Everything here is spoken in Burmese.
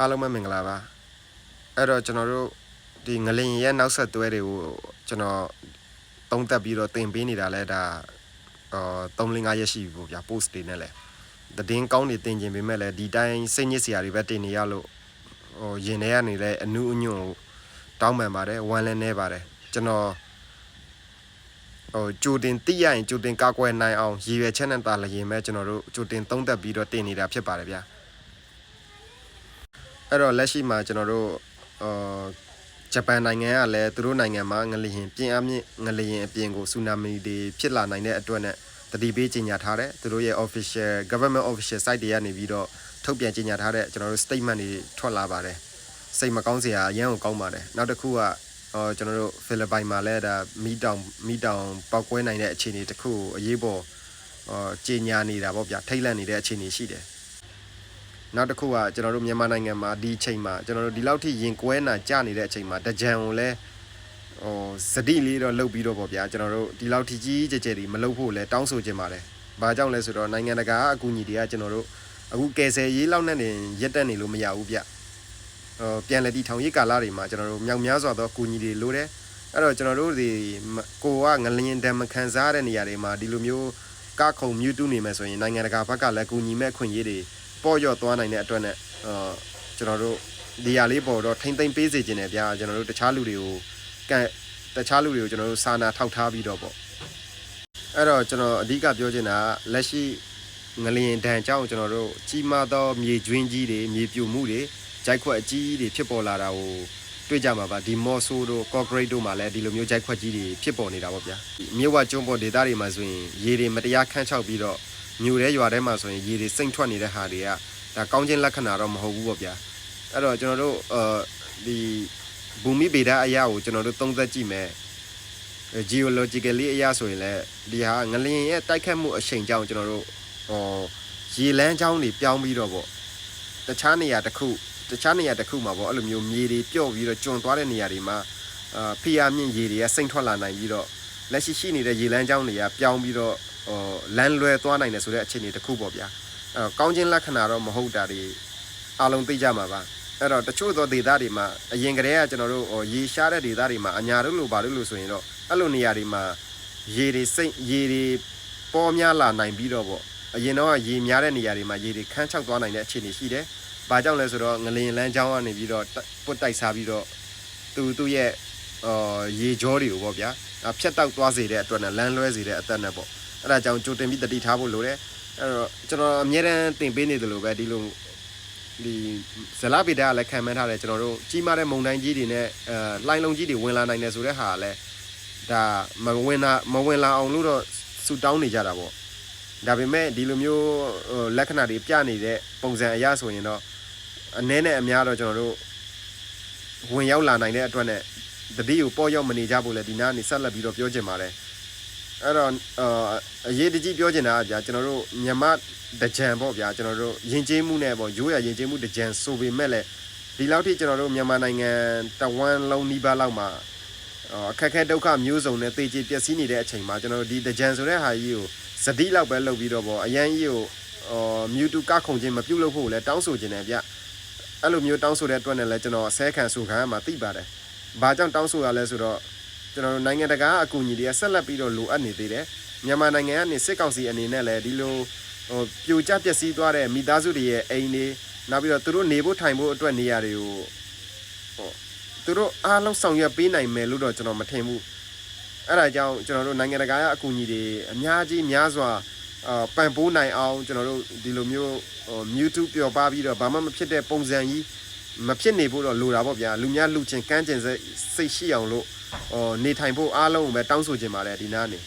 အားလုံးပဲမင်္ဂလာပါအဲ့တော့ကျွန်တော်တို့ဒီငလင်ရဲ့နောက်ဆက်တွဲတွေကိုကျွန်တော်သုံးသပ်ပြီးတော့တင်ပေးနေတာလဲဒါအော်3-5ရက်ရှိပြီပေါ့ဗျာ post တွေနဲ့လဲသတင်းကောင်းတွေတင်ကျင်ပေမဲ့လဲဒီတိုင်းစိတ်ညစ်စရာတွေပဲတင်နေရလို့ဟိုရင်ထဲကနေလဲအနုအညွန့်ကိုတောင်းပန်ပါတယ်ဝမ်းလည်းနေပါတယ်ကျွန်တော်ဟိုကြိုတင်သိရရင်ကြိုတင်ကောက်ွယ်နိုင်အောင်ရည်ရွယ်ချက်နဲ့တာလျင်မဲ့ကျွန်တော်တို့ကြိုတင်သုံးသပ်ပြီးတော့တင်နေတာဖြစ်ပါတယ်ဗျာ အဲ့တော့လက်ရှိမှာကျွန်တော်တို့အာဂျပန်နိုင်ငံကလည်းသူတို့နိုင်ငံမှာငလျင်ပြင်းအားမြင့်ငလျင်အပြင်ကိုဆူနာမီတွေဖြစ်လာနိုင်တဲ့အတွက်နဲ့တတိပေးကြေညာထားတဲ့သူတို့ရဲ့ official government official site တွေကနေပြီးတော့ထုတ်ပြန်ကြေညာထားတဲ့ကျွန်တော်တို့ statement တွေထွက်လာပါတယ်စိတ်မကောင်းစရာအရန်ကိုကောင်းပါတယ်နောက်တစ်ခုကအော်ကျွန်တော်တို့ဖိလစ်ပိုင်မှာလည်းဒါမီတောင်မီတောင်ပောက်ကွဲနိုင်တဲ့အခြေအနေတစ်ခုကိုအရေးပေါ်အော်ကြေညာနေတာပေါ့ဗျာထိတ်လန့်နေတဲ့အခြေအနေရှိတယ် နောက်တစ်ခုကကျွန်တော်တို့မြန်မာနိုင်ငံမှာဒီအချိန်မှာကျွန်တော်တို့ဒီလောက်ထိရင်ကွဲနာကြနေတဲ့အချိန်မှာတကြံကိုလည်းဟိုစတိလေးတော့လှုပ်ပြီးတော့ပေါ့ဗျာကျွန်တော်တို့ဒီလောက်ထိကြီးကြဲကြဲတွေမလှုပ်ဖို့လည်းတောင်းဆိုချင်ပါတယ်။ဘာကြောင့်လဲဆိုတော့နိုင်ငံတကာအကူအညီတွေကကျွန်တော်တို့အခုကယ်ဆယ်ရေးလောက်နဲ့နေရက်တက်နေလို့မရဘူးဗျ။ဟိုပြန်လည်တည်ထောင်ရေးကာလတွေမှာကျွန်တော်တို့မြောက်များစွာသောအကူအညီတွေလိုတယ်။အဲ့တော့ကျွန်တော်တို့ဒီကိုကငလျင်တံမခံစားရတဲ့နေရာတွေမှာဒီလိုမျိုးကခုံမြူတူးနေမယ်ဆိုရင်နိုင်ငံတကာဘက်ကလည်းကူညီမဲ့ခွင့်ရေးတွေ ပေါ့ရော့သွားနိုင်တဲ့အတွက်နဲ့အာကျွန်တော်တို့ဒီရလေးပေါ်တော့ထိမ့်သိမ့်ပေးစေခြင်းနဲ့ဗျာကျွန်တော်တို့တခြားလူတွေကိုကန့်တခြားလူတွေကိုကျွန်တော်တို့စာနာထောက်ထားပြီးတော့ပေါ့အဲ့တော့ကျွန်တော်အဓိကပြောချင်တာကလက်ရှိငလျင်ဒဏ်ကြောင့်ကျွန်တော်တို့ကြီးမားသောမြေကျွင်းကြီးတွေမြေပြိုမှုတွေဂျိုက်ခွက်အကြီးတွေဖြစ်ပေါ်လာတာကိုတွေ့ကြမှာပါဒီမော့ဆိုတို့ကော့ဂရိတ်တို့မှာလည်းဒီလိုမျိုးဂျိုက်ခွက်ကြီးတွေဖြစ်ပေါ်နေတာပေါ့ဗျာမြစ်ဝကျွန်းပေါ်ဒေသတွေမှာဆိုရင်ရေတွေမတရားခန့်ချောက်ပြီးတော့ မြို့ထဲရွာထဲမှာဆိုရင်ရေတွေစိမ့်ထွက်နေတဲ့ဟာတွေကဒါကောင်းခြင်းလက္ခဏာတော့မဟုတ်ဘူးပေါ့ဗျာအဲ့တော့ကျွန်တော်တို့အာဒီဘူမိဗေဒအရာကိုကျွန်တော်တို့သုံးသပ်ကြည့်မယ် geologically အရာဆိုရင်လည်းဒီဟာငလျင်ရဲ့တိုက်ခတ်မှုအချိန်ကြောင့်ကျွန်တော်တို့ဟောရေလန်းချောင်းတွေပြောင်းပြီးတော့ပေါ့တခြားနေရာတစ်ခုတခြားနေရာတစ်ခုမှာပေါ့အဲ့လိုမျိုးမြေတွေပြော့ပြီးတော့ကျွံသွားတဲ့နေရာတွေမှာအာဖိအားမြင့်ရေတွေကစိမ့်ထွက်လာနိုင်ပြီးတော့လက်ရှိရှိနေတဲ့ရေလန်းချောင်းတွေကပြောင်းပြီးတော့ ဟောလမ်းလွဲသွားနိုင်တယ်ဆိုတဲ့အခြေအနေတစ်ခုပေါ့ဗျာအဲ့တော့ကောင်းခြင်းလက္ခဏာတော့မဟုတ်တာတွေအားလုံးသိကြမှာပါအဲ့တော့တချို့သောဒေသတွေမှာအရင်ကတည်းကကျွန်တော်တို့ဟောရေရှားတဲ့ဒေသတွေမှာအညာတို့လိုပါလို့လို့ဆိုရင်တော့အဲ့လိုနေရာတွေမှာရေတွေစိတ်ရေတွေပေါ်များလာနိုင်ပြီးတော့ပေါ့အရင်တော့ရေများတဲ့နေရာတွေမှာရေတွေခန်းချောက်သွားနိုင်တဲ့အခြေအနေရှိတယ်။ဘာကြောင့်လဲဆိုတော့ငလင်လန်းချောင်းကနေပြီးတော့ပုတ်တိုက်စားပြီးတော့သူသူ့ရဲ့အော်ရေကြောတွေကိုပေါ့ဗျာအဖြတ်တောက်သွားစေတဲ့အတွက်နဲ့လမ်းလွဲစေတဲ့အသက်နဲ့ပေါ့ အဲ့ဒါကြောင့်ကြိုတင်ပြီးတတိထားဖို့လိုတယ်အဲ့တော့ကျွန်တော်အများတန်းတင်ပေးနေတယ်လို့ပဲဒီလိုဒီဇလဗီဒါကလည်းခံမှန်းထားတယ်ကျွန်တော်တို့ကြီးမားတဲ့မုန်တိုင်းကြီးတွေနဲ့အဲလှိုင်းလုံးကြီးတွေဝင်လာနိုင်တယ်ဆိုတဲ့ဟာကလည်းဒါမဝင်လာမဝင်လာအောင်လို့တော့ဆူတောင်းနေကြတာပေါ့ဒါပေမဲ့ဒီလိုမျိုးဟိုလက္ခဏာတွေပြနေတဲ့ပုံစံအရဆိုရင်တော့အနည်းနဲ့အများတော့ကျွန်တော်တို့ဝင်ရောက်လာနိုင်တဲ့အတွက်နဲ့တတိကိုပေါ့ရောက်မနေကြဘူးလေဒီနားနေဆက်လက်ပြီးတော့ပြောချင်ပါတယ် အဲ့တော့အာအရေးတကြီးပြောချင်တာကဗျာကျွန်တော်တို့မြန်မာတကြံပေါ့ဗျာကျွန်တော်တို့ယဉ်ကျေးမှုနဲ့ပေါ့ရိုးရယဉ်ကျေးမှုတကြံဆိုပေမဲ့လည်းဒီလောက်ထိကျွန်တော်တို့မြန်မာနိုင်ငံတဝမ်းလုံးနီးပါးလောက်မှာအာအခက်အခဲဒုက္ခမျိုးစုံနဲ့တေချေပျက်စီးနေတဲ့အချိန်မှာကျွန်တော်တို့ဒီတကြံဆိုတဲ့ဟာကြီးကိုစတိလောက်ပဲလုပ်ပြီးတော့ပေါ့အရန်ကြီးကိုအာမြူတူကခုန်ခြင်းမပြုတ်လို့ဖို့လည်းတောင်းဆိုခြင်းတယ်ဗျအဲ့လိုမျိုးတောင်းဆိုတဲ့အတွက်နဲ့လည်းကျွန်တော်အစဲခံဆိုခံရမှာသိပါတယ်ဘာကြောင့်တောင်းဆိုရလဲဆိုတော့ ကျွန်တော်တို့နိုင်ငံတကာအကူအညီတွေကဆက်လက်ပြီးတော့လိုအပ်နေသေးတယ်မြန်မာနိုင်ငံကနေစစ်ကောင်စီအနေနဲ့လည်းဒီလိုဟိုပြိုကျပျက်စီးသွားတဲ့မိသားစုတွေရဲ့အိမ်တွေနောက်ပြီးတော့သူတို့နေဖို့ထိုင်ဖို့အတွက်နေရာတွေကိုဟိုသူတို့အားလုံးဆောင်ရွက်ပေးနိုင်မယ်လို့တော့ကျွန်တော်မထင်ဘူးအဲ့ဒါကြောင့်ကျွန်တော်တို့နိုင်ငံတကာရဲ့အကူအညီတွေအများကြီးများစွာအာပံ့ပိုးနိုင်အောင်ကျွန်တော်တို့ဒီလိုမျိုးဟို YouTube ပျော်ပါပြီးတော့ဘာမှမဖြစ်တဲ့ပုံစံကြီးမဖြစ်နေဖို့တော့လိုတာပေါ့ဗျာလူများလူချင်းကန်းကျင်စိတ်စိတ်ရှိအောင်လို့ ဟိုနေထိုင်ဖို့အားလုံးကိုပဲတောင်းဆိုချင်ပါတယ်ဒီနားနေ